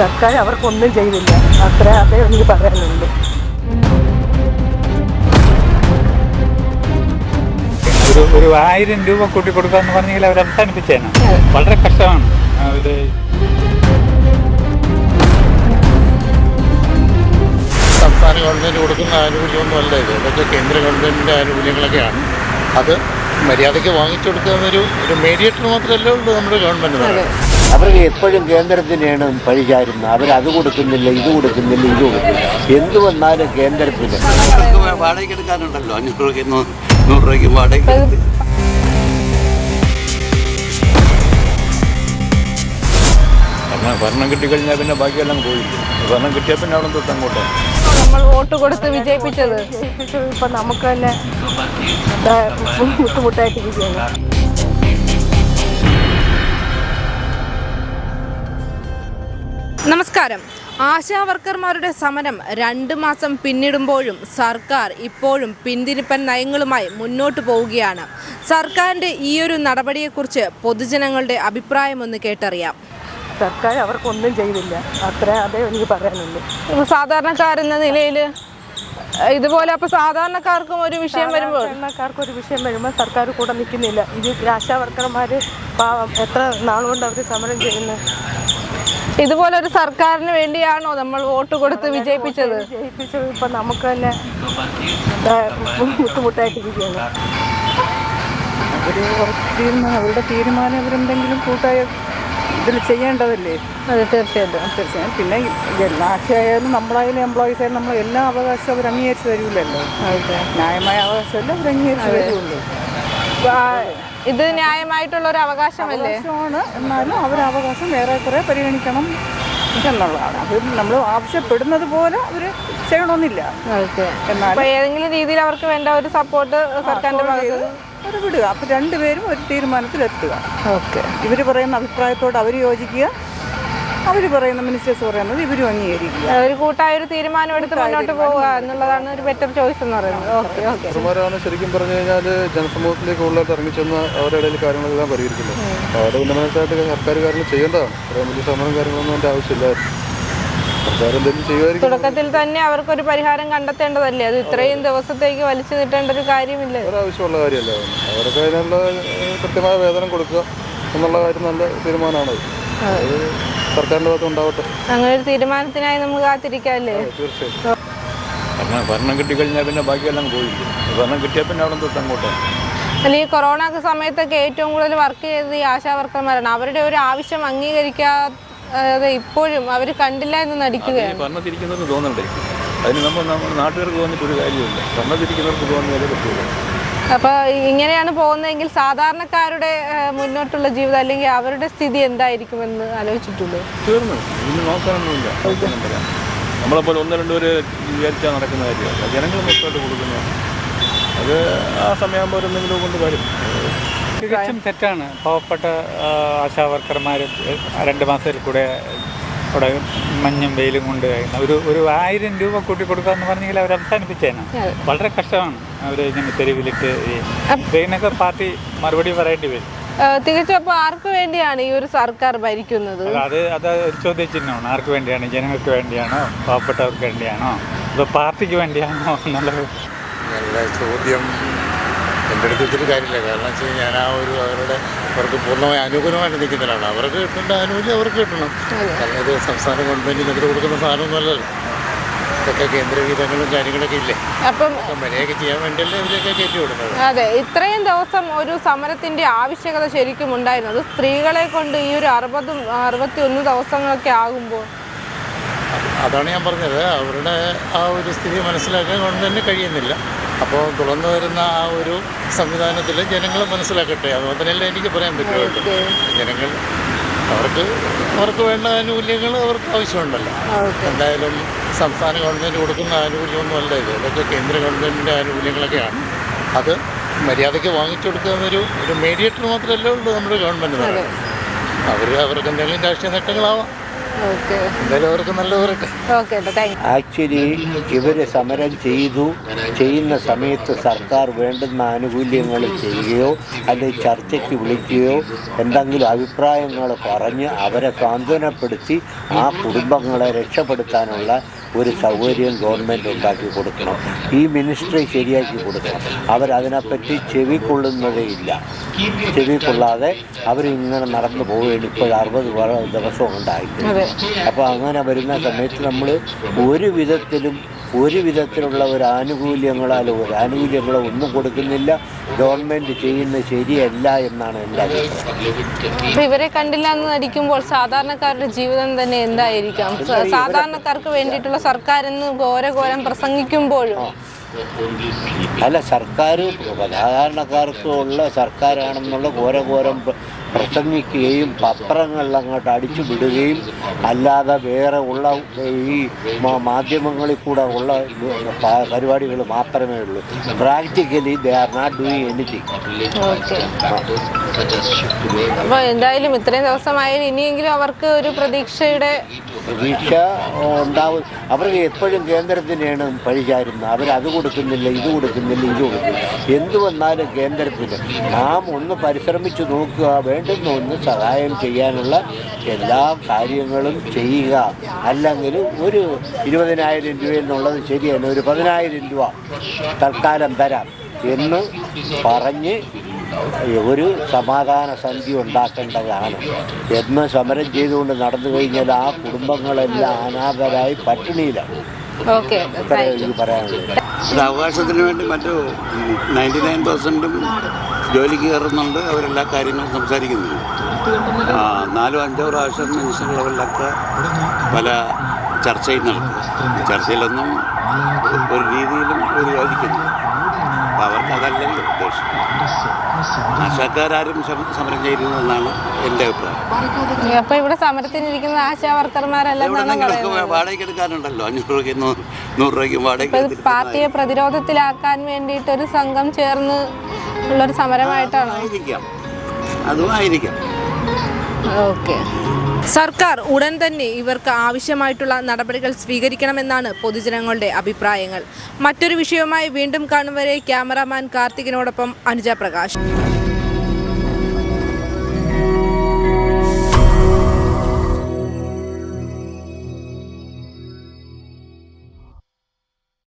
സർക്കാർ അവർക്കൊന്നും ചെയ്തില്ല. അത്ര അതേ എനിക്ക് പറയാനുള്ളൂ. ഒരു ഒരു ആയിരം രൂപ കൂട്ടി കൊടുക്കാന്ന് പറഞ്ഞെങ്കിൽ അവർ അവസാനിപ്പിച്ചേനെ. വളരെ കഷ്ടമാണ്. അവർ സംസ്ഥാന ഗവൺമെന്റ് കൊടുക്കുന്ന ആനുകൂല്യമൊന്നും അല്ല ഇത്. ഇതൊക്കെ കേന്ദ്ര ഗവൺമെന്റിന്റെ ആനുകൂല്യങ്ങളൊക്കെയാണ്. അത് മര്യാദയ്ക്ക് വാങ്ങിച്ചു കൊടുക്കുന്നൊരു ഒരു മീഡിയേറ്റർ മാത്രമല്ലേ ഉള്ളൂ നമ്മുടെ ഗവൺമെന്റ് അവർക്ക് എപ്പോഴും കേന്ദ്രത്തിനെയാണ് അവർ അവരത് കൊടുക്കുന്നില്ല ഇത് കൊടുക്കുന്നില്ല ഇത് കൊടുക്കുന്നില്ല. എന്ത് വന്നാലും കേന്ദ്രത്തിന്. നമുക്ക് വാടകയ്ക്ക് എടുക്കാനുണ്ടല്ലോ അഞ്ഞൂറ് രൂപയ്ക്ക് നൂറ് രൂപയ്ക്ക് വാടകയ്ക്ക് എടുത്ത് ഭരണം കിട്ടി കിട്ടിക്കഴിഞ്ഞാൽ പിന്നെ ബാക്കിയെല്ലാം പോയില്ല? ഭരണം കിട്ടിയാൽ പിന്നെ അവിടെ തൊട്ട് അങ്ങോട്ട്. നമ്മൾ വോട്ട് കൊടുത്ത് വിജയിപ്പിച്ചത്. ഇപ്പൊ നമുക്ക് തന്നെ ബുദ്ധിമുട്ടായിട്ടിരിക്കുകയാണ്. നമസ്കാരം. ആശാ വർക്കർമാരുടെ സമരം രണ്ട് മാസം പിന്നിടുമ്പോഴും സർക്കാർ ഇപ്പോഴും പിന്തിരിപ്പൻ നയങ്ങളുമായി മുന്നോട്ട് പോവുകയാണ്. സർക്കാരിന്റെ ഒരു നടപടിയെക്കുറിച്ച് പൊതുജനങ്ങളുടെ അഭിപ്രായം ഒന്ന് കേട്ടറിയാം. സർക്കാർ അവർക്കൊന്നും ചെയ്തില്ല. അത്ര അതേ എനിക്ക് പറയാനുള്ളൂ. സാധാരണക്കാരെന്ന നിലയിൽ ഇതുപോലെ അപ്പോൾ സാധാരണക്കാർക്കും ഒരു വിഷയം വരുമ്പോൾ? സാധാരണക്കാർക്ക് ഒരു വിഷയം വരുമ്പോൾ സർക്കാർ കൂടെ നിൽക്കുന്നില്ല. ഇത് ആശാ വർക്കർമാർ പാവം എത്ര നാളുകൊണ്ട് അവർ സമരം ചെയ്യുന്നു? ഇതുപോലെ ഒരു സർക്കാരിന് വേണ്ടിയാണോ നമ്മൾ വോട്ട് കൊടുത്ത് വിജയിപ്പിച്ചത്? ജയിപ്പിച്ചത് ഇപ്പൊ നമുക്ക് തന്നെ ബുദ്ധിമുട്ടായിട്ടിരിക്കുകയാണ് അവർ കുറച്ച് തീരുമാനം അവരുടെ തീരുമാനം അവരെന്തെങ്കിലും കൂട്ടായ ഇതിൽ ചെയ്യേണ്ടതല്ലേ? അതെ തീർച്ചയായിട്ടും. തീർച്ചയായും. പിന്നെ എല്ലാ ആശയായാലും നമ്മളായാലും എംപ്ലോയീസ് ആയാലും നമ്മൾ എല്ലാ അവകാശവും അവർ അംഗീകരിച്ച് തരൂലല്ലോ. ന്യായമായ അവകാശമല്ല അവർ അംഗീകരിച്ച് തരുള്ളൂ. ഇത് ന്യായമായിട്ടുള്ള ഒരു അവകാശമല്ലേ? അവകാശമാണ്. എന്നാലും അവർ അവകാശം വേറെ കുറെ പരിഗണിക്കണം എന്നുള്ളതാണ്. അത് നമ്മൾ ആവശ്യപ്പെടുന്നത് പോലെ അവർ ചെയ്യണമെന്നില്ല. അപ്പൊ ഏതെങ്കിലും രീതിയിൽ അവർക്ക് വേണ്ട ഒരു സപ്പോർട്ട് സർക്കാരിന്റെ ഭാഗത്ത്? അവർ വിടുക. അപ്പം രണ്ടുപേരും ഒരു തീരുമാനത്തിലെത്തുക. ഓക്കെ. ഇവർ പറയുന്ന അഭിപ്രായത്തോട് അവർ യോജിക്കുക. അവർ പറയുന്ന മിനിസ്റ്റേഴ്സ് പറയുന്നത് ഇവരും അംഗീകരിക്കുക. ഒരു കൂട്ടായ ഒരു തീരുമാനം എടുത്ത് മുന്നോട്ട് പോവുക എന്നുള്ളതാണ് ഒരു ബെറ്റർ ചോയ്സ് എന്ന് പറയുന്നത്. ഓക്കെ ഓക്കെ സുമാരാണ് ശരിക്കും പറഞ്ഞു കഴിഞ്ഞാൽ ജനസമൂഹത്തിലേക്ക് ഉള്ളിലോട്ട് ഇറങ്ങിച്ചെന്ന് അവരുടെ ഇടയിൽ കാര്യങ്ങളെല്ലാം പരിഹരിക്കുന്നു അവരുടെ ഉന്നമനത്തായിട്ട് സർക്കാർ കാര്യങ്ങൾ ചെയ്യേണ്ടതാണ്. അത്രയും വലിയ സമരം കാര്യങ്ങളൊന്നും അതിന്റെ ആവശ്യമില്ലായിരുന്നു. ചെയ്യുമായിരിക്കും. തുടക്കത്തിൽ തന്നെ അവർക്കൊരു പരിഹാരം കണ്ടെത്തേണ്ടതല്ലേ? അത് ഇത്രയും ദിവസത്തേക്ക് വലിച്ചു നീട്ടേണ്ട ഒരു കാര്യമില്ല? ആവശ്യമുള്ള കാര്യമല്ല. അവർക്ക് അതിനുള്ള കൃത്യമായ വേതനം കൊടുക്കുക എന്നുള്ള കാര്യം നല്ല തീരുമാനമാണ് സർക്കാരിന്റെ ഭാഗത്ത് ഉണ്ടാവട്ടെ. അങ്ങനെ ഒരു തീരുമാനത്തിനായി നമുക്ക് കാത്തിരിക്കാല്ലേ? തീർച്ചയായും ഭരണം കിട്ടിക്കഴിഞ്ഞാൽ പിന്നെ ബാക്കിയെല്ലാം പോയില്ല ഭരണം കിട്ടിയാൽ പിന്നെ അവിടെ തൊട്ട് അങ്ങോട്ട് അല്ല ഈ കൊറോണ സമയത്തൊക്കെ ഏറ്റവും കൂടുതൽ വർക്ക് ചെയ്തത് ഈ ആശാ വർക്കർമാരാണ് അവരുടെ ഒരു ആവശ്യം അംഗീകരിക്കാതെ ഇപ്പോഴും അവർ കണ്ടില്ല എന്ന് നടിക്കുകയാണ്. ഭരണത്തിരിക്കുന്നവർക്ക് തോന്നണ്ടേ? അതിന് നമ്മൾ നാട്ടുകാർക്ക് തോന്നിയിട്ടൊരു കാര്യമില്ല ഭരണത്തിരിക്കുന്നവർക്ക് തോന്നിയാലേ പറ്റുള്ളൂ. അപ്പൊ ഇങ്ങനെയാണ് പോകുന്നതെങ്കിൽ സാധാരണക്കാരുടെ മുന്നോട്ടുള്ള ജീവിതം അല്ലെങ്കിൽ അവരുടെ സ്ഥിതി എന്തായിരിക്കുമെന്ന് ആലോചിച്ചിട്ടുള്ളൂ തീർന്നു. ഇനി നോക്കാനൊന്നുമില്ല. നമ്മളെപ്പോലെ ഒന്ന് രണ്ട് പേര് വിചാരിച്ചാൽ നടക്കുന്ന കാര്യമല്ല. ജനങ്ങൾ മൊത്തമായിട്ട് കൊടുക്കുന്നതാണ് അത് ആ സമയമാകുമ്പോൾ കൊണ്ട് വരും. തികച്ചും തെറ്റാണ്. പാവപ്പെട്ട ആശാവർക്കർമാർ ആശാ വർക്കർമാർ രണ്ട് മാസത്തിൽ കൂടെ അവിടെ മഞ്ഞും വെയിലും കൊണ്ട് കഴിയുന്ന ഒരു ഒരു ആയിരം രൂപ കൂട്ടി കൊടുക്കുക എന്ന് പറഞ്ഞെങ്കിൽ അവർ അവസാനിപ്പിച്ചേനാ. വളരെ കഷ്ടമാണ് അവർ ഇങ്ങനെ തെരുവിലിട്ട് ഈ ഇതിനൊക്കെ പാർട്ടി മറുപടി പറയേണ്ടി വരും. തികച്ചും അപ്പോൾ ആർക്ക് വേണ്ടിയാണ് ഈ ഒരു സർക്കാർ ഭരിക്കുന്നത്? അത് അത് ചോദ്യചിഹ്നമാണ്. ആർക്ക് വേണ്ടിയാണ്? ജനങ്ങൾക്ക് വേണ്ടിയാണോ? പാവപ്പെട്ടവർക്ക് വേണ്ടിയാണോ? അതോ പാർട്ടിക്ക് വേണ്ടിയാണോ? എന്നുള്ളത് നല്ല ചോദ്യം എന്റെ അടുത്ത് വെച്ചിട്ട് കാര്യമില്ല. കാരണം വെച്ച് കഴിഞ്ഞാൽ ഞാൻ ആ ഒരു അവരുടെ അവർക്ക് പൂർണമായി അനുകൂലമായിട്ട് നിൽക്കുന്നതാണ് അവർക്ക് കിട്ടേണ്ട ആനുകൂല്യം അവർക്ക് കിട്ടണം. കാരണം ഇത് സംസ്ഥാന ഗവൺമെന്റ് എടുത്ത് കൊടുക്കുന്ന സാധനമൊന്നുമല്ലല്ലോ. ഇതൊക്കെ കേന്ദ്രവിധങ്ങളും കാര്യങ്ങളൊക്കെ ഇല്ലേ? അപ്പം അപ്പം മര്യാദയ്ക്ക് ചെയ്യാൻ വേണ്ടിയല്ലേ ഇവരൊക്കെ കയറ്റി വിടുന്നത്. അതെ ഇത്രയും ദിവസം ഒരു സമരത്തിന്റെ ആവശ്യകത ശരിക്കും ഉണ്ടായിരുന്നു അത് സ്ത്രീകളെ കൊണ്ട് ഈ ഒരു അറുപതും അറുപത്തി ഒന്ന് ദിവസങ്ങളൊക്കെ ആകുമ്പോൾ? അതാണ് ഞാൻ പറഞ്ഞത്. അവരുടെ ആ ഒരു സ്ഥിതി മനസ്സിലാക്കാൻ തന്നെ കഴിയുന്നില്ല. അപ്പോൾ തുറന്നു വരുന്ന ആ ഒരു സംവിധാനത്തിൽ ജനങ്ങൾ മനസ്സിലാക്കട്ടെ. അതുപോലെ മാത്രമല്ലേ എനിക്ക് പറയാൻ പറ്റുള്ളൂ. ജനങ്ങൾ അവർക്ക് അവർക്ക് വേണ്ട ആനുകൂല്യങ്ങൾ അവർക്ക് ആവശ്യമുണ്ടല്ലോ. എന്തായാലും സംസ്ഥാന ഗവൺമെന്റ് കൊടുക്കുന്ന ആനുകൂല്യമൊന്നും അല്ല ഇത്. ഇതൊക്കെ കേന്ദ്ര ഗവൺമെന്റിന്റെ ആനുകൂല്യങ്ങളൊക്കെയാണ്. അത് മര്യാദയ്ക്ക് വാങ്ങിച്ചു കൊടുക്കുന്നൊരു ഒരു മീഡിയേറ്റർ മാത്രമല്ലേ ഉള്ളൂ നമ്മുടെ ഗവൺമെന്റ് അവർ അവർക്ക് എന്തെങ്കിലും രാഷ്ട്രീയ നേട്ടങ്ങളാവാം. ആക്ച്വലി ഇവർ സമരം ചെയ്തു. ചെയ്യുന്ന സമയത്ത് സർക്കാർ വേണ്ടുന്ന ആനുകൂല്യങ്ങൾ ചെയ്യുകയോ അല്ലെങ്കിൽ ചർച്ചയ്ക്ക് വിളിക്കുകയോ എന്തെങ്കിലും അഭിപ്രായങ്ങൾ പറഞ്ഞ് അവരെ സാന്ത്വനപ്പെടുത്തി ആ കുടുംബങ്ങളെ രക്ഷപ്പെടുത്താനുള്ള ഒരു സൗകര്യം ഗവൺമെന്റ് ഉണ്ടാക്കി കൊടുക്കണം. ഈ മിനിസ്ട്രി ശരിയാക്കി കൊടുക്കണം. അവരതിനെപ്പറ്റി ചെവി കൊള്ളുന്നതേ ഇല്ല. ചെവി കൊള്ളാതെ അവരിങ്ങനെ നടന്നു പോവുകയാണ്. ഇപ്പോൾ അറുപത് ദിവസം ഉണ്ടായിട്ട് അപ്പോൾ അങ്ങനെ വരുന്ന സമയത്ത് നമ്മൾ ഒരു വിധത്തിലും ഒരു വിധത്തിലുള്ള ഒരു ആനുകൂല്യങ്ങളാലോ ഒരു ആനുകൂല്യങ്ങളോ ഒന്നും കൊടുക്കുന്നില്ല. ഗവൺമെന്റ് ചെയ്യുന്നത് ശരിയല്ല എന്നാണ് എന്റെ അഭിപ്രായം. ഇവരെ കണ്ടില്ല എന്ന് നടിക്കുമ്പോൾ സാധാരണക്കാരുടെ ജീവിതം തന്നെ എന്തായിരിക്കാം? സാധാരണക്കാർക്ക് വേണ്ടിയിട്ടുള്ള സർക്കാർ എന്ന് ഘോരഘോരം പ്രസംഗിക്കുമ്പോഴും അല്ല സർക്കാർ സാധാരണക്കാർക്കുള്ള സർക്കാരാണെന്നുള്ള ഘോരഘോരം പ്രസംഗിക്കുകയും പത്രങ്ങളിൽ അങ്ങോട്ട് അടിച്ചു വിടുകയും അല്ലാതെ വേറെ ഉള്ള ഈ മാധ്യമങ്ങളിൽ കൂടെ ഉള്ള പരിപാടികൾ മാത്രമേ ഉള്ളൂ. Practically they are not doing anything അപ്പോൾ അപ്പൊ എന്തായാലും ഇത്രയും ദിവസമായാലും ഇനിയെങ്കിലും അവർക്ക് ഒരു പ്രതീക്ഷയുടെ പ്രതീക്ഷ ഉണ്ടാവും. അവർക്ക് എപ്പോഴും കേന്ദ്രത്തിനെയാണ് പഴിചാരുന്നത് അവരത് കൊടുക്കുന്നില്ല ഇത് കൊടുക്കുന്നില്ല ഇത് കൊടുക്കുന്നില്ല. എന്ത് വന്നാലും കേന്ദ്രത്തിന്. നാം ഒന്ന് പരിശ്രമിച്ചു നോക്കുക വേണ്ടുന്ന ഒന്ന് സഹായം ചെയ്യാനുള്ള എല്ലാ കാര്യങ്ങളും ചെയ്യുക. അല്ലെങ്കിൽ ഒരു ഇരുപതിനായിരം രൂപ എന്നുള്ളത് ശരിയാണ്. ഒരു പതിനായിരം രൂപ തൽക്കാലം തരാം എന്ന് പറഞ്ഞ് ഒരു സമാധാന സന്ധി ഉണ്ടാക്കേണ്ടതാണ്. എന്ന് സമരം ചെയ്തുകൊണ്ട് നടന്നു കഴിഞ്ഞാൽ ആ കുടുംബങ്ങളെല്ലാം അനാഥരായി പട്ടിണിയിലാണ് പറയാനുള്ളത് അവകാശത്തിന് വേണ്ടി മറ്റു നയന്റി നയൻ പെർസെന്റും ജോലിക്ക് കയറുന്നുണ്ട്. അവരെല്ലാ കാര്യങ്ങളും സംസാരിക്കുന്നുണ്ട്. ആ, നാലോ അഞ്ചോ പ്രാവശ്യം മിനിസ്റ്റർ ലെവലിലൊക്കെ പല ചർച്ചയും നടക്കും ചർച്ചയിലൊന്നും ഒരു രീതിയിലും ഒരു യോജിക്കുന്നു അപ്പോൾ അവർക്ക് അതല്ലല്ലോ ഉദ്ദേശം. ആശാക്കാരും സമരം ചെയ്യുന്നതെന്നാണ് എന്റെ അഭിപ്രായം. അപ്പോൾ ഇവിടെ സമരത്തിനിരിക്കുന്ന ആശാ പറയുന്നത്? വാടകയ്ക്ക് എടുക്കാനുണ്ടല്ലോ. അഞ്ഞൂറ് രൂപയ്ക്ക് നൂറ് രൂപയ്ക്ക് വാടകയ്ക്ക് അപ്പൊ പാർട്ടിയെ പ്രതിരോധത്തിലാക്കാൻ വേണ്ടിയിട്ട് ഒരു സംഘം ചേർന്ന് ഉള്ളൊരു സമരമായിട്ടാണ്? ആയിരിക്കാം. അതും ആയിരിക്കാം. ഓക്കെ. സർക്കാർ ഉടൻ തന്നെ ഇവർക്ക് ആവശ്യമായിട്ടുള്ള നടപടികൾ സ്വീകരിക്കണമെന്നാണ് പൊതുജനങ്ങളുടെ അഭിപ്രായങ്ങൾ. മറ്റൊരു വിഷയവുമായി വീണ്ടും കാണും വരെ ക്യാമറാമാൻ കാർത്തികിനോടൊപ്പം അനുജ പ്രകാശ്.